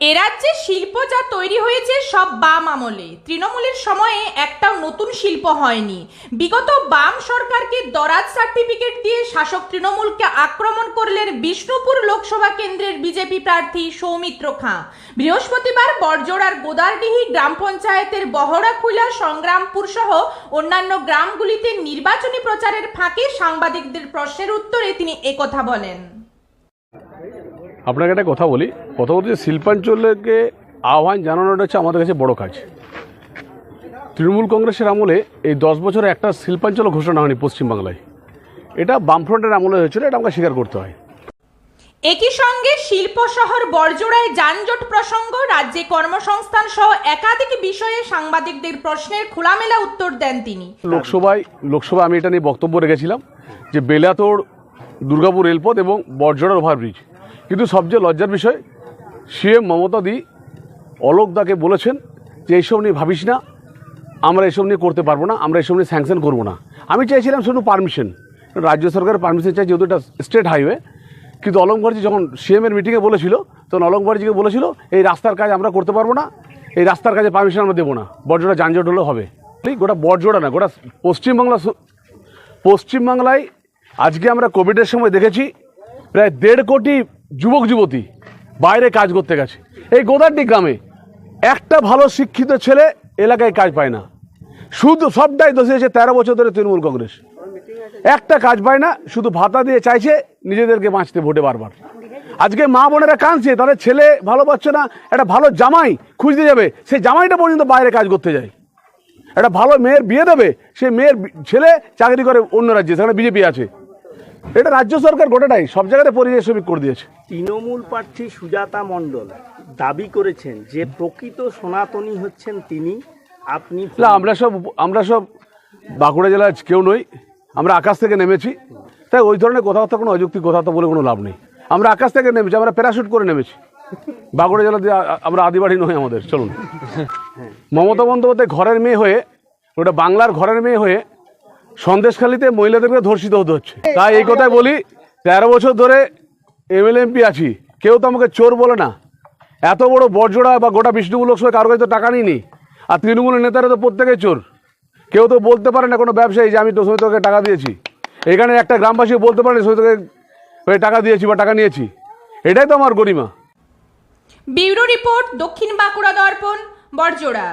এ রাজ্যে শিল্প যা তৈরি হয়েছে সব বাম আমলে। তৃণমূলের সময়ে একটাও নতুন শিল্প হয়নি। বিগত বাম সরকারকে দরাজ সার্টিফিকেট দিয়ে শাসক তৃণমূলকে আক্রমণ করলেন বিষ্ণুপুর লোকসভা কেন্দ্রের বিজেপি প্রার্থী সৌমিত্র খাঁ। বৃহস্পতিবার বরজোড়ার গোদারডিহি গ্রাম পঞ্চায়েতের বহরাখুলা সংগ্রামপুর সহ অন্যান্য গ্রামগুলিতে নির্বাচনী প্রচারের ফাঁকে সাংবাদিকদের প্রশ্নের উত্তরে তিনি একথা বলেন। আপনাকে একটা কথা বলি। প্রথমত যে শিল্পাঞ্চলকে আহ্বান জানানোটা হচ্ছে আমাদের কাছে বড় কাজ। তৃণমূল কংগ্রেসের আমলে এই দশ বছরে একটা শিল্পাঞ্চল ঘোষণা হয়নি পশ্চিমবাংলায়। এটা বামফ্রন্টের আমলে হয়েছিল এটা আমাকে স্বীকার করতে হয়। একই সঙ্গে শিল্প শহর বড়জোড়ায় যানজট প্রসঙ্গ রাজ্যে কর্মসংস্থান সহ একাধিক বিষয়ে সাংবাদিকদের প্রশ্নের খোলামেলা উত্তর দেন তিনি। লোকসভায় লোকসভায় আমি এটা নিয়ে বক্তব্য রেখেছিলাম যে বেলাতোড় দুর্গাপুর রেলপথ এবং বরজোড়ার ওভারব্রিজ। কিন্তু সবচেয়ে লজ্জার বিষয়, সিএম মমতা দি অলোক দাকে বলেছেন যে এইসব নিয়ে ভাবিস না, আমরা এসব নিয়ে করতে পারব না, আমরা এসব নিয়ে স্যাংশন করব না। আমি চাইছিলাম শুধু পারমিশন রাজ্য সরকারের পারমিশন চাই, যেহেতু এটা স্টেট হাইওয়ে কিন্তু অলক যখন সিএমের মিটিংয়ে বলেছিল, তখন অলক বলেছিল, এই রাস্তার কাজ আমরা করতে পারব না, এই রাস্তার কাজে পারমিশন আমরা দেবো না, বড়জোড়া যানজট হলেও হবে। গোটা বড়জোড়া না, গোটা পশ্চিমবাংলা পশ্চিমবাংলায় আজকে আমরা কোভিডের সময় দেখেছি, প্রায় দেড় কোটি যুবক, যুবতী, বাইরে কাজ করতে গেছে। এই গোদারডি গ্রামে একটা ভালো শিক্ষিত ছেলে এলাকায় কাজ পায় না। শুধু সবটাই দোষী হয়েছে তেরো বছর ধরে তৃণমূল কংগ্রেস। একটা কাজ পায় না, শুধু ভাতা দিয়ে চাইছে নিজেদেরকে বাঁচতে ভোটে বারবার। আজকে মা বোনেরা কাঁদছে তাদের ছেলে ভালো পাচ্ছে না, একটা ভালো জামাই খুঁজতে যাবে সেই জামাইটা পর্যন্ত বাইরে কাজ করতে যায়। একটা ভালো মেয়ের বিয়ে দেবে, সে মেয়ের ছেলে চাকরি করে অন্য রাজ্যে, সেখানে বিজেপি আছে। এটা রাজ্য সরকার গোটাটাই সব জায়গাতে পরিযায়ী শ্রমিক করে দিয়েছে। তৃণমূল প্রার্থী সুজাতা মণ্ডল দাবি করেছেন যে প্রকৃত সনাতনী হচ্ছেন তিনি আপনি না আমরা সব আমরা সব বাঁকুড়া জেলার কেউ নই আমরা আকাশ থেকে নেমেছি। তাই ওই ধরনের কথাবার্তা কোনো অযৌক্তিক কথাবার্তা বলে কোনো লাভ নেই। আমরা আকাশ থেকে নেমেছি আমরা প্যারাশুট করে নেমেছি। বাঁকুড়া জেলা দিয়ে আমরা আদিবাড়ি নই আমাদের চলুন। মমতা বন্দ্যোপাধ্যায় ঘরের মেয়ে হয়ে ওটা বাংলার ঘরের মেয়ে হয়ে সন্দেশখালিতে মহিলাদেরকে ধর্ষিত হতে হচ্ছে। তাই এই কথাই বলি, তেরো বছর ধরে এমএলএ এমপি আছি। কেউ তো আমাকে চোর বলে না। এত বড় বড়জোড়া বা গোটা বিষ্ণুপুর লোকসভায় কারও কাছে তো টাকা নিইনি। আর তৃণমূলের নেতারা তো প্রত্যেকেই চোর। কেউ তো বলতে পারে না কোনো ব্যবসায়ী যে আমি তো সৈতকে টাকা দিয়েছি। এখানে একটা গ্রামবাসী বলতে পারে সৈতকে টাকা দিয়েছি বা টাকা নিয়েছি। এটাই তো আমার গরিমা। ব্যুরো রিপোর্ট, দক্ষিণ বাঁকুড়া দর্পণ, বড়জোড়া।